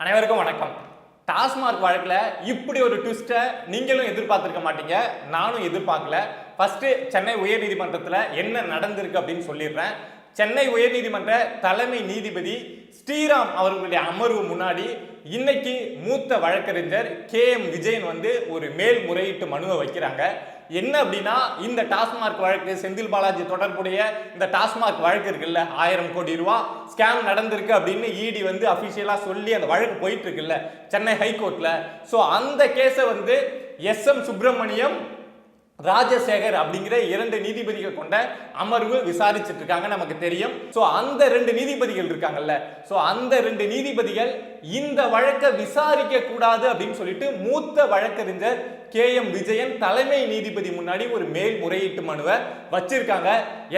அனைவருக்கும் வணக்கம். டாஸ்மார்க் வழக்கில் இப்படி ஒரு ட்விஸ்ட்டை நீங்களும் எதிர்பார்த்திருக்க மாட்டீங்க. நானும் எதிர்பார்க்கல. ஃபஸ்ட்டு சென்னை உயர்நீதிமன்றத்தில் என்ன நடந்திருக்கு அப்படின்னு சொல்லிடுறேன். சென்னை உயர்நீதிமன்ற தலைமை நீதிபதி ஸ்ரீராம் அவர்களுடைய அமர்வு முன்னாடி இன்னைக்கு மூத்த வழக்கறிஞர் கே எம் விஜயன் வந்து ஒரு மேல்முறையீட்டு மனுவை வைக்கிறாங்க. என்ன அப்படின்னா இந்த டாஸ்மார்க் வழக்கு செந்தில் பாலாஜி தொடர்புடைய இந்த டாஸ்மார்க் வழக்கு இருக்குல்ல ஆயிரம் கோடி ரூபா ஸ்கேம் நடந்திருக்கு அப்படின்னு இடி வந்து அஃபிஷியலாக சொல்லி அந்த வழக்கு போயிட்டு இருக்குல்ல சென்னை ஹைகோர்ட்டில் ஸோ அந்த கேஸை வந்து எஸ் எம் சுப்பிரமணியம் ராஜசேகர் அப்படிங்கிற இரண்டு நீதிபதிகள் கொண்ட அமர்வு விசாரிச்சுட்டு இருக்காங்க நமக்கு தெரியும். ஸோ அந்த ரெண்டு நீதிபதிகள் இருக்காங்கல்ல. ஸோ அந்த ரெண்டு நீதிபதிகள் இந்த வழக்கை விசாரிக்க கூடாது அப்படின்னு சொல்லிட்டு மூத்த வழக்கறிஞர் கே எம் விஜயன் தலைமை நீதிபதி முன்னாடி ஒரு மேல்முறையீட்டு மனுவை வச்சிருக்காங்க.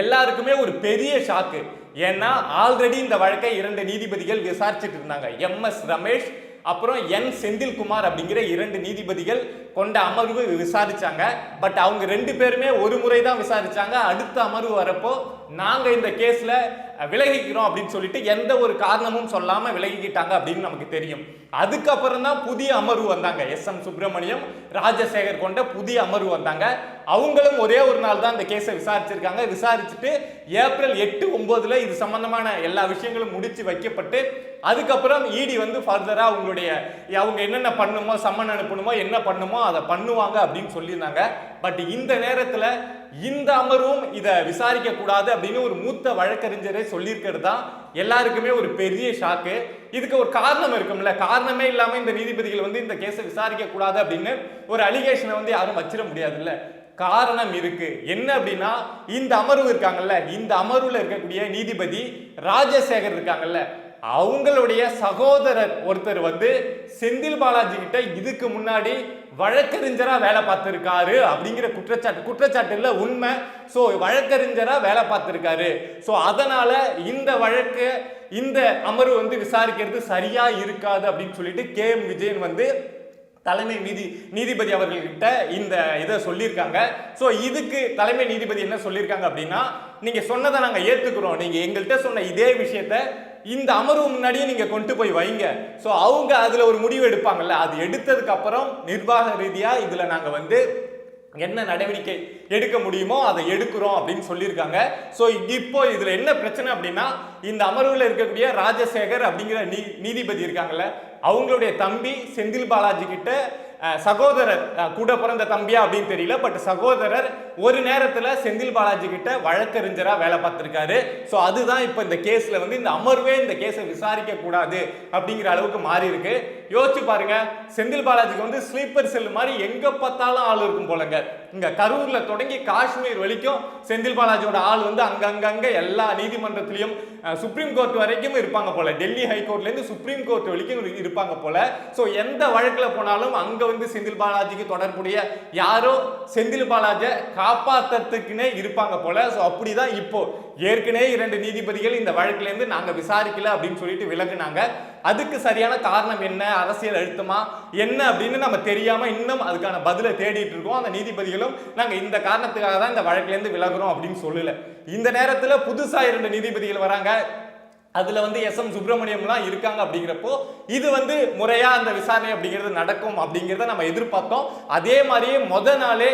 எல்லாருக்குமே ஒரு பெரிய ஷாக்கு ஏன்னா ஆல்ரெடி இந்த வழக்கை இரண்டு நீதிபதிகள் விசாரிச்சுட்டு இருந்தாங்க. எம் எஸ் ரமேஷ் அப்புறம் என் செந்தில்குமார் அப்படிங்கிற இரண்டு நீதிபதிகள் கொண்ட அமர்வு விசாரிச்சாங்க. பட் அவங்க ரெண்டு பேருமே ஒரு முறை தான் விசாரிச்சாங்க. அடுத்த அமர்வு வரப்போ நாங்கள் இந்த கேஸில் விலகிக்கிறோம் அப்படின்னு சொல்லிட்டு எந்த ஒரு காரணமும் சொல்லாமல் விலகிக்கிட்டாங்க அப்படின்னு நமக்கு தெரியும். அதுக்கப்புறம் தான் புதிய அமர்வு வந்தாங்க. எஸ் எம் சுப்பிரமணியம் ராஜசேகர் கொண்ட புதிய அமர்வு வந்தாங்க. அவங்களும் ஒரே ஒரு நாள் தான் இந்த கேஸை விசாரிச்சிருக்காங்க. விசாரிச்சுட்டு ஏப்ரல் எட்டு ஒன்பதுல இது சம்பந்தமான எல்லா விஷயங்களும் முடிச்சு வைக்கப்பட்டு அதுக்கப்புறம் இடி வந்து ஃபர்தராக அவங்களுடைய அவங்க என்னென்ன பண்ணுமோ சம்மன் அனுப்பணுமோ என்ன பண்ணுமோ அதை பண்ணுவாங்க அப்படின்னு சொல்லியிருந்தாங்க. பட் இந்த நேரத்தில் இந்த அமர்வும் இதை விசாரிக்க கூடாது அப்படின்னு ஒரு மூத்த வழக்கறிஞரே சொல்லியிருக்கிறது தான். எல்லாருக்குமே ஒரு பெரிய ஷாக்கு இதுக்கு ஒரு காரணம் இருக்கும்ல. காரணமே இல்லாமல் இந்த நீதிபதிகள் வந்து இந்த கேஸை விசாரிக்க கூடாது அப்படின்னு ஒரு அலிகேஷனை வந்து யாரும் வச்சிட முடியாதுல்ல. காரணம் இருக்கு. என்ன அப்படின்னா இந்த அமர்வு இருக்காங்கல்ல. இந்த அமர்வுல இருக்கக்கூடிய நீதிபதி ராஜசேகர் இருக்காங்கல்ல. அவங்களுடைய சகோதரர் ஒருத்தர் வந்து செந்தில் பாலாஜி கிட்ட இதுக்கு முன்னாடி வழக்கறிஞரா வேலை பார்த்துருக்காரு அப்படிங்கிற குற்றச்சாட்டு குற்றச்சாட்டு இல்லை உண்மை. ஸோ வழக்கறிஞரா வேலை பார்த்துருக்காரு. ஸோ அதனால இந்த வழக்கு இந்த அமர்வு வந்து விசாரிக்கிறது சரியா இருக்காது அப்படின்னு சொல்லிட்டு கே எம் விஜயன் வந்து தலைமை நீதி நீதிபதி அவர்கள்கிட்ட இந்த இதை சொல்லியிருக்காங்க. ஸோ இதுக்கு தலைமை நீதிபதி என்ன சொல்லியிருக்காங்க அப்படின்னா நீங்கள் சொன்னதை நாங்கள் ஏற்றுக்கிறோம் நீங்கள் எங்கள்கிட்ட சொன்ன இதே விஷயத்த இந்த அமர்வு முன்னாடியே நீங்க கொண்டு போய் வைங்க. ஸோ அவங்க அதுல ஒரு முடிவு எடுப்பாங்கல்ல. அது எடுத்ததுக்கு அப்புறம் நிர்வாக ரீதியா இதுல நாங்க வந்து என்ன நடவடிக்கை எடுக்க முடியுமோ அதை எடுக்கிறோம் அப்படின்னு சொல்லியிருக்காங்க. ஸோ இப்போ இதில் என்ன பிரச்சனை அப்படின்னா இந்த அமர்வில் இருக்கக்கூடிய ராஜசேகர் அப்படிங்கிற நீ நீதிபதி இருக்காங்கல்ல அவங்களுடைய தம்பி செந்தில் பாலாஜி கிட்ட சகோதரர் கூட பிறந்த தம்பியா அப்படின்னு தெரியல பட் சகோதரர் ஒரு நேரத்தில் செந்தில் பாலாஜி கிட்ட வழக்கறிஞராக வேலை பார்த்துருக்காரு. ஸோ அதுதான் இப்போ இந்த கேஸில் வந்து இந்த அமர்வே இந்த கேஸை விசாரிக்க கூடாது அப்படிங்கிற அளவுக்கு மாறி இருக்கு. யோசிச்சு பாருங்க செந்தில் பாலாஜிக்கு வந்து ஸ்லீப்பர் செல் மாதிரி எங்க பார்த்தாலும் ஆள் இருக்கும் போலங்க. இங்க கரூர்ல தொடங்கி காஷ்மீர் வரைக்கும் செந்தில் பாலாஜியோட ஆள் வந்து அங்கங்கங்க எல்லா நீதிமன்றத்திலையும் சுப்ரீம் கோர்ட் வரைக்கும் இருப்பாங்க போல. டெல்லி ஹைகோர்ட்ல இருந்து சுப்ரீம் கோர்ட் வரைக்கும் இருப்பாங்க போல. ஸோ எந்த வழக்கில் போனாலும் அங்க வந்து செந்தில் பாலாஜிக்கு தொடர்புடைய யாரோ செந்தில் பாலாஜியை காப்பாத்துறதுக்குன்னே இருப்பாங்க போல. அப்படி தான் இப்போ. ஏற்கனவே இரண்டு நீதிபதிகள் இந்த வழக்குலேருந்து நாங்கள் விசாரிக்கல அப்படின்னு சொல்லிட்டு விலகுனாங்க. அதுக்கு சரியான காரணம் என்ன? அரசியல் அழுத்தமா? என்ன அப்படின்னு நம்ம தெரியாமல் இன்னும் அதுக்கான பதிலை தேடிட்டு இருக்கோம். அந்த நீதிபதிகளும் நாங்கள் இந்த காரணத்துக்காக தான் இந்த வழக்குல விலகுறோம் அப்படின்னு சொல்லலை. இந்த நேரத்தில் புதுசாக இரண்டு நீதிபதிகள் வராங்க. அதில் வந்து எஸ் எம் சுப்பிரமணியம்லாம் இருக்காங்க அப்படிங்கிறப்போ இது வந்து முறையாக அந்த விசாரணை அப்படிங்கிறது நடக்கும் அப்படிங்கிறத நம்ம எதிர்பார்த்தோம். அதே மாதிரியே மொத நாளே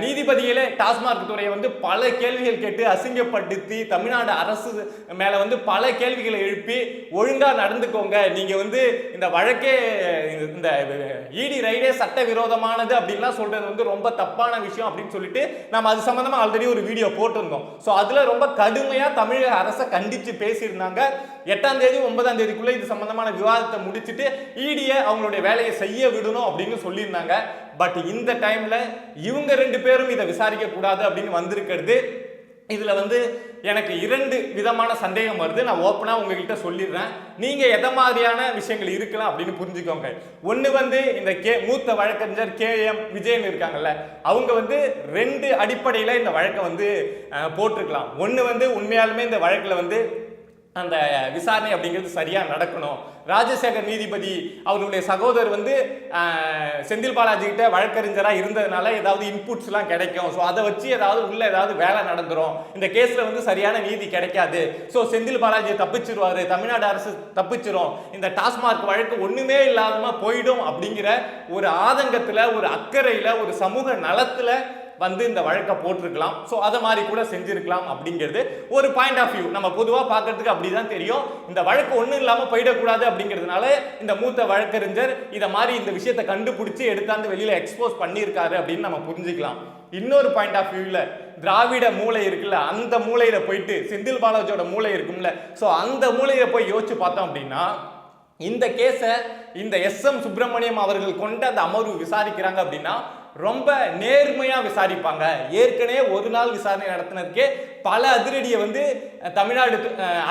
நீதிபதிகளே டாஸ்மாக் துறையை வந்து பல கேள்விகள் கேட்டு அசிங்கப்படுத்தி தமிழ்நாடு அரசு மேலே வந்து பல கேள்விகளை எழுப்பி ஒழுங்காக நடந்துக்கோங்க. நீங்கள் வந்து இந்த வழக்கே இந்த இடி ரைடே சட்டவிரோதமானது அப்படின்லாம் சொல்கிறது வந்து ரொம்ப தப்பான விஷயம் அப்படின்னு சொல்லிட்டு நம்ம அது சம்மந்தமாக ஆல்ரெடி ஒரு வீடியோ போட்டிருந்தோம். ஸோ அதில் ரொம்ப கடுமையாக தமிழக அரசை கண்டித்து பேசியிருந்தாங்க. எட்டாம் தேதி ஒன்பதாம் தேதிக்குள்ள இது சம்பந்தமான விவாதத்தை முடிச்சுட்டு ஈடிய அவங்களுடைய வேலையை செய்ய விடணும் அப்படின்னு சொல்லியிருந்தாங்க. பட் இந்த டைம்ல இவங்க ரெண்டு பேரும் இதை விசாரிக்க கூடாது அப்படின்னு வந்திருக்கிறது. இதில் வந்து எனக்கு இரண்டு விதமான சந்தேகம் வருது. நான் ஓப்பனாக உங்ககிட்ட சொல்லிடுறேன். நீங்கள் எதை மாதிரியான விஷயங்கள் இருக்கலாம் அப்படின்னு புரிஞ்சுக்கோங்க. ஒன்று வந்து இந்த கே மூத்த வழக்கறிஞர் கே எம் விஜயன் இருக்காங்கல்ல அவங்க வந்து ரெண்டு அடிப்படையில் இந்த வழக்கை வந்து போட்டிருக்கலாம். ஒன்று வந்து உண்மையாலுமே இந்த வழக்கில் வந்து அந்த விசாரணை அப்படிங்கிறது சரியாக நடக்கணும். ராஜசேகர் நீதிபதி அவருடைய சகோதரர் வந்து செந்தில் பாலாஜி கிட்ட வழக்கறிஞரா இருந்ததுனால ஏதாவது இன்புட்ஸ்லாம் கிடைக்கும். ஸோ அதை வச்சு ஏதாவது உள்ள ஏதாவது வேலை நடந்துரும். இந்த கேஸில் வந்து சரியான நீதி கிடைக்காது. ஸோ செந்தில் பாலாஜி தப்பிச்சிருவாரு. தமிழ்நாடு அரசு தப்பிச்சிரும். இந்த டாஸ்மார்க் வழக்கு ஒன்றுமே இல்லாதமா போயிடும் அப்படிங்கிற ஒரு ஆதங்கத்தில் ஒரு அக்கறையில் ஒரு சமூக நலத்தில் வந்து இந்த வழக்கை போட்டிருக்கலாம். ஸோ அதை மாதிரி கூட செஞ்சிருக்கலாம் அப்படிங்கிறது ஒரு பாயிண்ட் ஆஃப் வியூ நம்ம பொதுவாக பார்க்கறதுக்கு அப்படிதான் தெரியும். இந்த வழக்கு ஒன்றும் இல்லாமல் போயிடக்கூடாது அப்படிங்கிறதுனால இந்த மூத்த வழக்கறிஞர் இதை மாதிரி இந்த விஷயத்தை கண்டுபிடிச்சி எடுத்தாந்து வெளியில் எக்ஸ்போஸ் பண்ணியிருக்காரு அப்படின்னு நம்ம புரிஞ்சுக்கலாம். இன்னொரு பாயிண்ட் ஆஃப் வியூவில் திராவிட மூளை இருக்குல்ல அந்த மூளையில் போயிட்டு செந்தில் பாலாஜியோட மூளை இருக்கும்ல. ஸோ அந்த மூளையில் போய் யோசிச்சு பார்த்தோம் அப்படின்னா இந்த கேஸை இந்த எஸ் எம் சுப்பிரமணியம் அவர்கள் கொண்ட அந்த அமர்வு விசாரிக்கிறாங்க அப்படின்னா ரொம்ப நேர்மையாக விசாரிப்பாங்க. ஏற்கனவே ஒரு நாள் விசாரணை நடத்தினதுக்கே பல அதிரடியை வந்து தமிழ்நாடு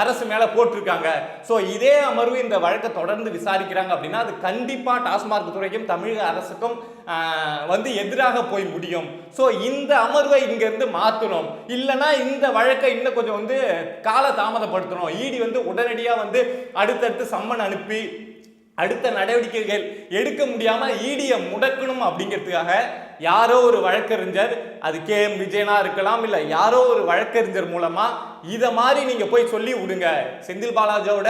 அரசு மேலே போட்டிருக்காங்க. ஸோ இதே அமர்வு இந்த வழக்கை தொடர்ந்து விசாரிக்கிறாங்க அப்படின்னா அது கண்டிப்பாக டாஸ்மார்க் துறைக்கும் தமிழக அரசுக்கும் வந்து எதிராக போய் முடியும். ஸோ இந்த அமர்வை இங்கேருந்து மாற்றணும் இல்லைனா இல்லைன்னா இந்த வழக்கை இன்னும் கொஞ்சம் வந்து கால தாமதப்படுத்தணும் இடி வந்து உடனடியாக வந்து அடுத்தடுத்து சம்மன் அனுப்பி அடுத்த நடவடிக்கைகள் எடுக்க முடியாம ஈடிய முடக்கணும் அப்படிங்கிறதுக்காக யாரோ ஒரு வழக்கறிஞர் அது கே எம் விஜயனா இருக்கலாம் இல்ல யாரோ ஒரு வழக்கறிஞர் மூலமா இதை மாதிரி நீங்கள் போய் சொல்லி விடுங்க. செந்தில் பாலாஜியோட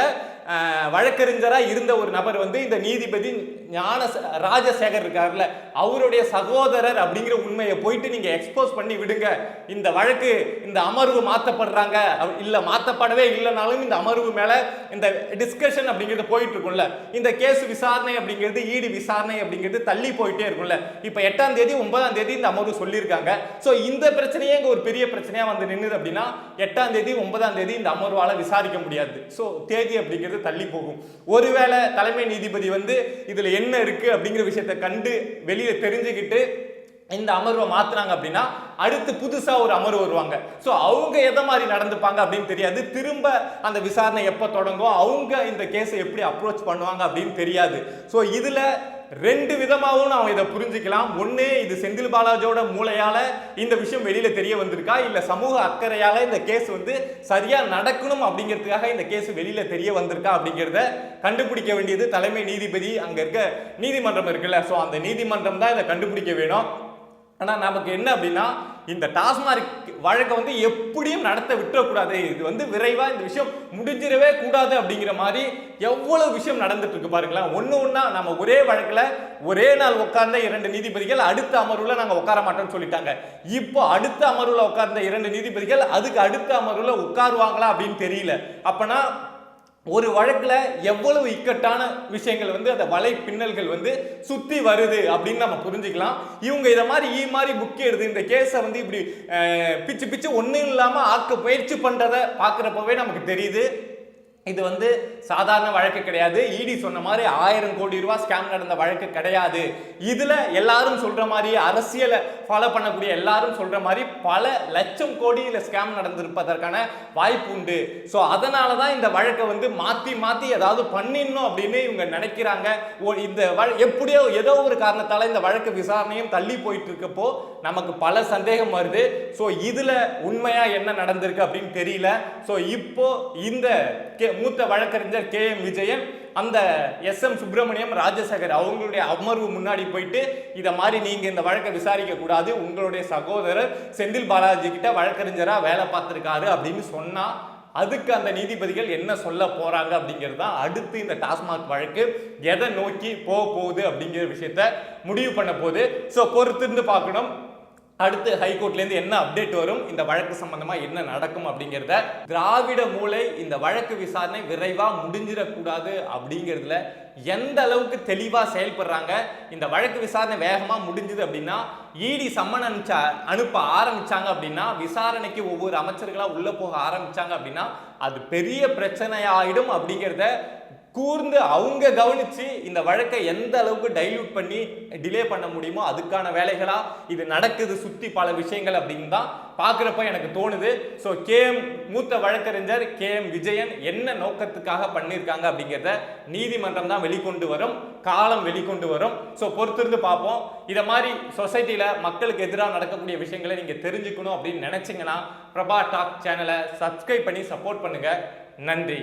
வழக்கறிஞராக இருந்த ஒரு நபர் வந்து இந்த நீதிபதி ஞான ராஜசேகர் இருக்கார்ல அவருடைய சகோதரர் அப்படிங்கிற உண்மையை போயிட்டு நீங்கள் எக்ஸ்போஸ் பண்ணி விடுங்க. இந்த வழக்கு இந்த அமர்வு மாற்றப்படுறாங்க இல்லை மாற்றப்படவே இல்லைனாலும் இந்த அமர்வு மேலே இந்த டிஸ்கஷன் அப்படிங்கிறது போயிட்டு இருக்கும்ல. இந்த கேஸ் விசாரணை அப்படிங்கிறது ஈடு விசாரணை அப்படிங்கிறது தள்ளி போயிட்டே இருக்கும்ல. இப்போ எட்டாம் தேதி ஒன்பதாம் தேதி இந்த அமர்வு சொல்லியிருக்காங்க. ஸோ இந்த பிரச்சனையே இங்கே ஒரு பெரிய பிரச்சனையாக வந்து நின்றுது அப்படின்னா எட்டாம் தேதி ஒன்பதாம் தேதி இந்த அமர்வால விசாரிக்க முடியாது. ஸோ தேதி அப்படிங்கிறது தள்ளி போகும். ஒருவேளை தலைமை நீதிபதி வந்து இதில் என்ன இருக்குது அப்படிங்கிற விஷயத்தை கண்டு வெளியே தெரிஞ்சுக்கிட்டு இந்த அமர்வை மாத்துறாங்க அப்படின்னா அடுத்து புதுசா ஒரு அமர்வு வருவாங்க. ஸோ அவங்க எதை மாதிரி நடந்துப்பாங்க அப்படின்னு தெரியாது. திரும்ப அந்த விசாரணை எப்போ தொடங்கும்? அவங்க இந்த கேஸை எப்படி அப்ரோச் பண்ணுவாங்க அப்படின்னு தெரியாது. ஸோ இதில் ரெண்டு விதமாகவும் நாம் இதை புரிஞ்சுக்கலாம். ஒன்று இது செந்தில் பாலாஜியோட மூளையால் இந்த விஷயம் வெளியில் தெரிய வந்திருக்கா? இல்லை சமூக அக்கறையால் இந்த கேஸ் வந்து சரியாக நடக்கணும் அப்படிங்கிறதுக்காக இந்த கேஸ் வெளியில் தெரிய வந்திருக்கா அப்படிங்கிறத கண்டுபிடிக்க வேண்டியது தலைமை நீதிபதி அங்கே இருக்க நீதிமன்றம் இருக்குல்ல. ஸோ அந்த நீதிமன்றம் தான் இதை கண்டுபிடிக்க வேணும். ஆனால் நமக்கு என்ன அப்படின்னா இந்த டாஸ்மார்க் வழக்கை வந்து எப்படியும் நடத்த விட்டுறக்கூடாது. இது வந்து விரைவாக இந்த விஷயம் முடிஞ்சிடவே கூடாது அப்படிங்கிற மாதிரி எவ்வளவு விஷயம் நடந்துட்டு இருக்கு பாருங்களேன். ஒன்று ஒன்றா நம்ம ஒரே வழக்கில் ஒரே நாள் உட்கார்ந்த இரண்டு நீதிபதிகள் அடுத்த அமர்வில் நாங்கள் உட்கார மாட்டோம்னு சொல்லிட்டாங்க. இப்போ அடுத்த அமர்வில் உட்கார்ந்த இரண்டு நீதிபதிகள் அதுக்கு அடுத்த அமர்வில் உட்காருவாங்களா அப்படின்னு தெரியல. அப்போனா ஒரு வழக்கில் எவ்வளவு இக்கட்டான விஷயங்கள் வந்து அந்த வலை பின்னல்கள் வந்து சுற்றி வருது அப்படின்னு நம்ம புரிஞ்சுக்கலாம். இவங்க இதை மாதிரி ஈ மாதிரி புக் எடுத்து இந்த கேஸை வந்து இப்படி பிச்சு பிச்சு ஒன்றும் இல்லாமல் ஆக்க பயிற்சி பண்ணுறதை பார்க்குறப்பவே நமக்கு தெரியுது. இது வந்து சாதாரண வழக்கு கிடையாது. இடி சொன்ன மாதிரி ஆயிரம் கோடி ரூபாய் ஸ்கேம் நடந்த வழக்கு கிடையாது. இதில் எல்லாரும் சொல்கிற மாதிரி அரசியலை ஃபாலோ பண்ணக்கூடிய எல்லாரும் சொல்கிற மாதிரி பல லட்சம் கோடியில் ஸ்கேம் நடந்திருப்பதற்கான வாய்ப்பு உண்டு. ஸோ அதனால தான் இந்த வழக்கை வந்து மாற்றி மாற்றி ஏதாவது பண்ணிடணும் அப்படின்னு இவங்க நினைக்கிறாங்க. ஓ இந்த வழ எப்படியோ ஏதோ ஒரு காரணத்தால் இந்த வழக்கு விசாரணையும் தள்ளி போயிட்டு இருக்கப்போ நமக்கு பல சந்தேகம் வருது. ஸோ இதில் உண்மையாக என்ன நடந்திருக்கு அப்படின்னு தெரியல. ஸோ இப்போ இந்த கே- மூத்த வழக்கறிஞர் கே எம் விஜயன் அந்த எஸ் எம் சுப்பிரமணியம் ராஜசேகர் அவங்களுடைய அமர்வு முன்னாடி போயிட்டு இதை மாதிரி நீங்கள் இந்த வழக்கை விசாரிக்க கூடாது உங்களுடைய சகோதரர் செந்தில் பாலாஜி கிட்ட வழக்கறிஞராக வேலை பார்த்துருக்காரு அப்படின்னு சொன்னால் அதுக்கு அந்த நீதிபதிகள் என்ன சொல்ல போகிறாங்க அப்படிங்கிறது தான் அடுத்து இந்த டாஸ்மாக் வழக்கு எதை நோக்கி போக போகுது அப்படிங்கிற விஷயத்த முடிவு பண்ண போகுது. ஸோ பொறுத்திருந்து பார்க்கணும். அடுத்து ஹைகோர்ட்லேருந்து என்ன அப்டேட் வரும்? இந்த வழக்கு சம்பந்தமாக என்ன நடக்கும் அப்படிங்கிறத திராவிட மூளை இந்த வழக்கு விசாரணை விரைவாக முடிஞ்சிடக்கூடாது அப்படிங்கிறதுல எந்த அளவுக்கு தெளிவாக செயல்படுறாங்க? இந்த வழக்கு விசாரணை வேகமாக முடிஞ்சுது அப்படின்னா இடி சம்மன் அனுப்பிச்சா அனுப்ப ஆரம்பிச்சாங்க அப்படின்னா விசாரணைக்கு ஒவ்வொரு அமைச்சர்களாக உள்ளே போக ஆரம்பிச்சாங்க அப்படின்னா அது பெரிய பிரச்சனையாயிடும் அப்படிங்கிறத கூர்ந்து அவங்க கவனிச்சு இந்த வழக்கை எந்த அளவுக்கு டைல்யூட் பண்ணி டிலே பண்ண முடியுமோ அதுக்கான வேலைகளாக இது நடக்குது சுற்றி பல விஷயங்கள் அப்படின்னு தான் பார்க்குறப்ப எனக்கு தோணுது. ஸோ கேஎம் மூத்த வழக்கறிஞர் கே எம் விஜயன் என்ன நோக்கத்துக்காக பண்ணியிருக்காங்க அப்படிங்கிறத நீதிமன்றம் தான் வெளிக்கொண்டு வரும் காலம் வெளிக்கொண்டு வரும். ஸோ பொறுத்திருந்து பார்ப்போம். இதை மாதிரி சொசைட்டியில் மக்களுக்கு எதிராக நடக்கக்கூடிய விஷயங்களை நீங்கள் தெரிஞ்சுக்கணும் அப்படின்னு நினச்சிங்கன்னா பிரபா டாக் சேனலை சப்ஸ்கிரைப் பண்ணி சப்போர்ட் பண்ணுங்கள் நன்றி.